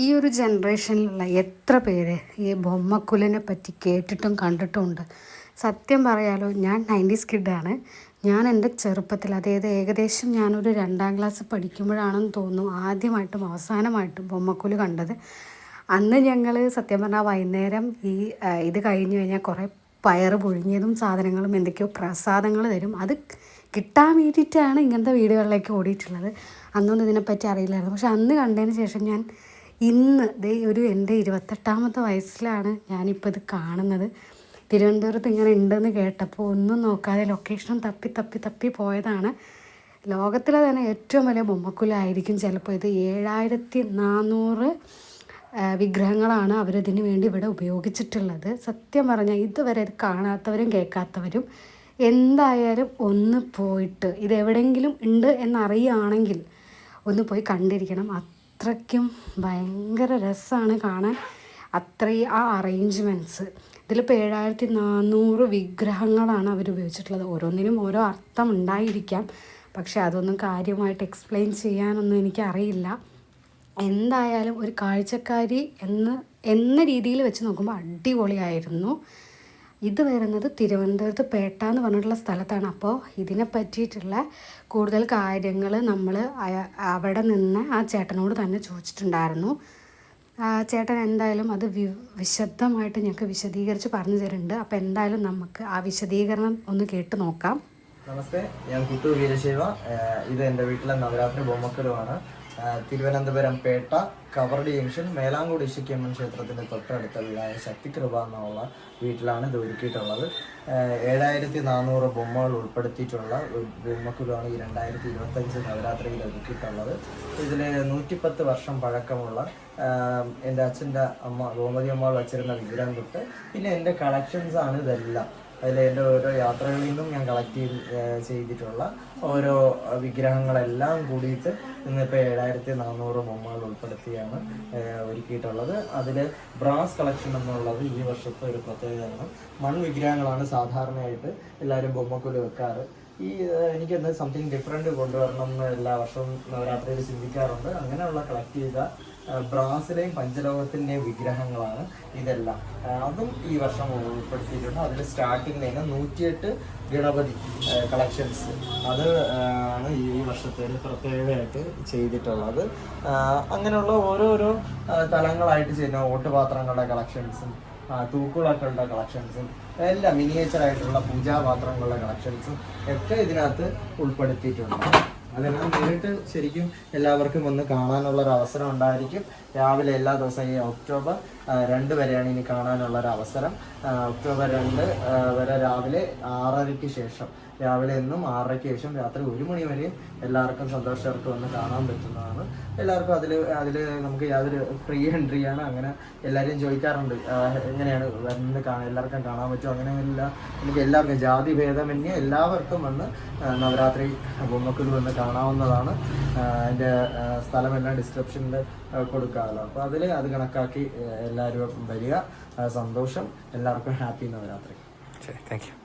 ഈ ഒരു ജനറേഷനിലുള്ള എത്ര പേര് ഈ ബൊമ്മക്കുലിനെ പറ്റി കേട്ടിട്ടും കണ്ടിട്ടും ഉണ്ട്. സത്യം പറയാലോ ഞാൻ നയന്റീസ് കിഡാണ്. ഞാൻ എന്റെ ചെറുപ്പത്തിൽ അതായത് ഏകദേശം ഞാനൊരു രണ്ടാം ക്ലാസ് പഠിക്കുമ്പോഴാണെന്ന് തോന്നുന്നു ആദ്യമായിട്ടും അവസാനമായിട്ടും ബൊമ്മക്കുൽ കണ്ടത്. അന്ന് ഞങ്ങൾ സത്യം പറഞ്ഞാൽ വൈകുന്നേരം ഈ ഇത് കഴിഞ്ഞ് കഴിഞ്ഞാൽ കുറേ പയർ പൊഴിഞ്ഞതും സാധനങ്ങളും എന്തൊക്കെയോ പ്രസാദങ്ങൾ തരും. അത് കിട്ടാൻ വേണ്ടിയിട്ടാണ് ഇങ്ങനത്തെ വീടുകളിലേക്ക് ഓടിയിട്ടുള്ളത്. അന്നൊന്നും ഇതിനെപ്പറ്റി അറിയില്ലായിരുന്നു. പക്ഷെ അന്ന് കണ്ടതിന് ശേഷം ഞാൻ ഇന്ന് ദേ ഒരു എന്റെ ഇരുപത്തെട്ടാമത്തെ വയസ്സിലാണ് ഞാനിപ്പോൾ ഇത് കാണുന്നത്. തിരുവനന്തപുരത്ത് ഇങ്ങനെ ഉണ്ടെന്ന് കേട്ടപ്പോൾ ഒന്നും നോക്കാതെ ലൊക്കേഷൻ തപ്പി തപ്പി തപ്പി പോയതാണ്. ലോകത്തിലെ തന്നെ ഏറ്റവും വലിയ ബൊമ്മക്കുലായിരിക്കും ചിലപ്പോൾ ഇത്. ഏഴായിരത്തി നാനൂറ് വിഗ്രഹങ്ങളാണ് അവരിതിന് വേണ്ടി ഇവിടെ ഉപയോഗിച്ചിട്ടുള്ളത്. സത്യം പറഞ്ഞാൽ ഇതുവരെ ഇത് കാണാത്തവരും കേൾക്കാത്തവരും എന്തായാലും ഒന്ന് പോയിട്ട് ഇത് എവിടെയെങ്കിലും ഉണ്ട് എന്നറിയുകയാണെങ്കിൽ ഒന്ന് പോയി കണ്ടിരിക്കണം. അത്രയ്ക്കും ഭയങ്കര രസമാണ് കാണാൻ. അത്രയും ആ അറേഞ്ച്മെന്റ്സ് ഇതിലിപ്പോൾ ഏഴായിരത്തി നാനൂറ് വിഗ്രഹങ്ങളാണ് അവർ ഉപയോഗിച്ചിട്ടുള്ളത്. ഓരോന്നിനും ഓരോ അർത്ഥം ഉണ്ടായിരിക്കാം. പക്ഷേ അതൊന്നും കാര്യമായിട്ട് എക്സ്പ്ലെയിൻ ചെയ്യാനൊന്നും എനിക്കറിയില്ല. എന്തായാലും ഒരു കാഴ്ചക്കാരി എന്ന് എന്ന രീതിയിൽ വെച്ച് നോക്കുമ്പോൾ അടിപൊളിയായിരുന്നു. ഇത് വരുന്നത് തിരുവനന്തപുരത്ത് പേട്ട എന്ന് പറഞ്ഞിട്ടുള്ള സ്ഥലത്താണ്. അപ്പോൾ ഇതിനെ പറ്റിയിട്ടുള്ള കൂടുതൽ കാര്യങ്ങൾ നമ്മൾ അവിടെ നിന്ന് ആ ചേട്ടനോട് തന്നെ ചോദിച്ചിട്ടുണ്ടായിരുന്നു. ചേട്ടൻ എന്തായാലും അത് വി വിശദമായിട്ട് ഞങ്ങൾക്ക് വിശദീകരിച്ച് പറഞ്ഞു തരുന്നുണ്ട്. അപ്പോൾ എന്തായാലും നമുക്ക് ആ വിശദീകരണം ഒന്ന് കേട്ട് നോക്കാം. നമസ്തേ ഞാൻ കുട്ടു വീരശൈവ. ഇത് എന്റെ വീട്ടിലെ നവരാത്രി ബൊമ്മക്കലുമാണ് തിരുവനന്തപുരം പേട്ട കവറടി ജംഗ്ഷൻ മേലാങ്കോട് ഇശിക്കമ്മൻ ക്ഷേത്രത്തിന്റെ തൊട്ടടുത്ത വീടായ ശക്തികൃപ എന്നുള്ള വീട്ടിലാണ് ഇത് ഒരുക്കിയിട്ടുള്ളത്. ഏഴായിരത്തി നാനൂറ് ബൊമ്മകൾ ഉൾപ്പെടുത്തിയിട്ടുള്ള ബൊമ്മക്കുലുമാണ് ഈ രണ്ടായിരത്തി ഇരുപത്തഞ്ച് നവരാത്രിയിൽ ഒരുക്കിയിട്ടുള്ളത്. ഇതിൽ നൂറ്റിപ്പത്ത് വർഷം പഴക്കമുള്ള എന്റെ അച്ഛന്റെ അമ്മ ഗോമതി അമ്മ വച്ചിരുന്ന വിഗ്രഹം തൊട്ട് പിന്നെ എന്റെ കളക്ഷൻസാണ് ഇതെല്ലാം. അതിൽ എന്റെ ഓരോ യാത്രകളിൽ നിന്നും ഞാൻ കളക്ട് ചെയ്ത് ചെയ്തിട്ടുള്ള ഓരോ വിഗ്രഹങ്ങളെല്ലാം കൂടിയിട്ട് ഇന്നിപ്പോൾ ഏഴായിരത്തി നാനൂറ് ബൊമ്മകൾ ഉൾപ്പെടുത്തിയാണ് ഒരുക്കിയിട്ടുള്ളത്. അതിൽ ബ്രാസ് കളക്ഷൻ എന്നുള്ളത് ഈ വർഷത്തെ ഒരു പ്രത്യേകതയാണ്. മൺവിഗ്രഹങ്ങളാണ് സാധാരണയായിട്ട് എല്ലാവരും ബൊമ്മക്കുലി വെക്കാറ്. ഈ എനിക്കെന്ത് സംതിങ് ഡിഫറെന്റ് കൊണ്ടുവരണം എന്ന് എല്ലാ വർഷവും നവരാത്രിയിൽ ചിന്തിക്കാറുണ്ട്. അങ്ങനെയുള്ള കളക്ട് ചെയ്ത ബ്രാസിലെയും പഞ്ചലോകത്തിന്റെയും വിഗ്രഹങ്ങളാണ് ഇതെല്ലാം. അതും ഈ വർഷം ഉൾപ്പെടുത്തിയിട്ടുണ്ട്. അതിൽ സ്റ്റാർട്ടിങ് തന്നെ നൂറ്റിയെട്ട് ഗണപതി കളക്ഷൻസ് അത് ആണ് ഈ വർഷത്തെ ഒരു പ്രത്യേകതയായിട്ട് ചെയ്തിട്ടുള്ളത്. അങ്ങനെയുള്ള ഓരോരോ തലങ്ങളായിട്ട് ചെയ്യുന്ന ഓട്ടുപാത്രങ്ങളുടെ കളക്ഷൻസും തൂക്കുളക്കളുടെ കളക്ഷൻസും എല്ലാം മിനിയേച്ചറായിട്ടുള്ള പൂജാപാത്രങ്ങളുടെ കളക്ഷൻസും ഒക്കെ ഇതിനകത്ത് ഉൾപ്പെടുത്തിയിട്ടുണ്ട്. അതെല്ലാം നേരിട്ട് ശരിക്കും എല്ലാവർക്കും ഒന്ന് കാണാനുള്ള ഒരു അവസരം ഉണ്ടായിരിക്കും. രാവിലെ എല്ലാ ദിവസവും ഈ ഒക്ടോബർ രണ്ട് വരെയാണ് ഇനി കാണാനുള്ള ഒരു അവസരം ഒക്ടോബർ രണ്ട് വരെ രാവിലെ ആറരയ്ക്ക് ശേഷം രാവിലെ എന്നും ആറരയ്ക്ക് ശേഷം രാത്രി ഒരു മണി വരെ എല്ലാവർക്കും സന്തോഷർക്ക് വന്ന് കാണാൻ പറ്റുന്നതാണ്. എല്ലാവർക്കും അതിൽ അതിൽ നമുക്ക് യാതൊരു ഫ്രീ എൻട്രിയാണ് അങ്ങനെ എല്ലാവരും ചോദിക്കാറുണ്ട് എങ്ങനെയാണ് വരുന്നത് കാണാൻ എല്ലാവർക്കും കാണാൻ പറ്റും അങ്ങനെ അങ്ങനെയല്ല നമുക്ക് എല്ലാവർക്കും ജാതി ഭേദമന്യേ എല്ലാവർക്കും വന്ന് നവരാത്രി ബൊമ്മക്കുൽ വന്ന് കാണാവുന്നതാണ്. എന്റെ എല്ലാം സ്ഥലമെല്ലാം ഡിസ്ക്രിപ്ഷനിൽ കൊടുക്കാമല്ലോ. അപ്പോൾ അതിൽ അത് കണക്കാക്കി എല്ലാവരും വരിക. സന്തോഷം. എല്ലാവർക്കും ഹാപ്പി നവരാത്രി. ശരി താങ്ക് യു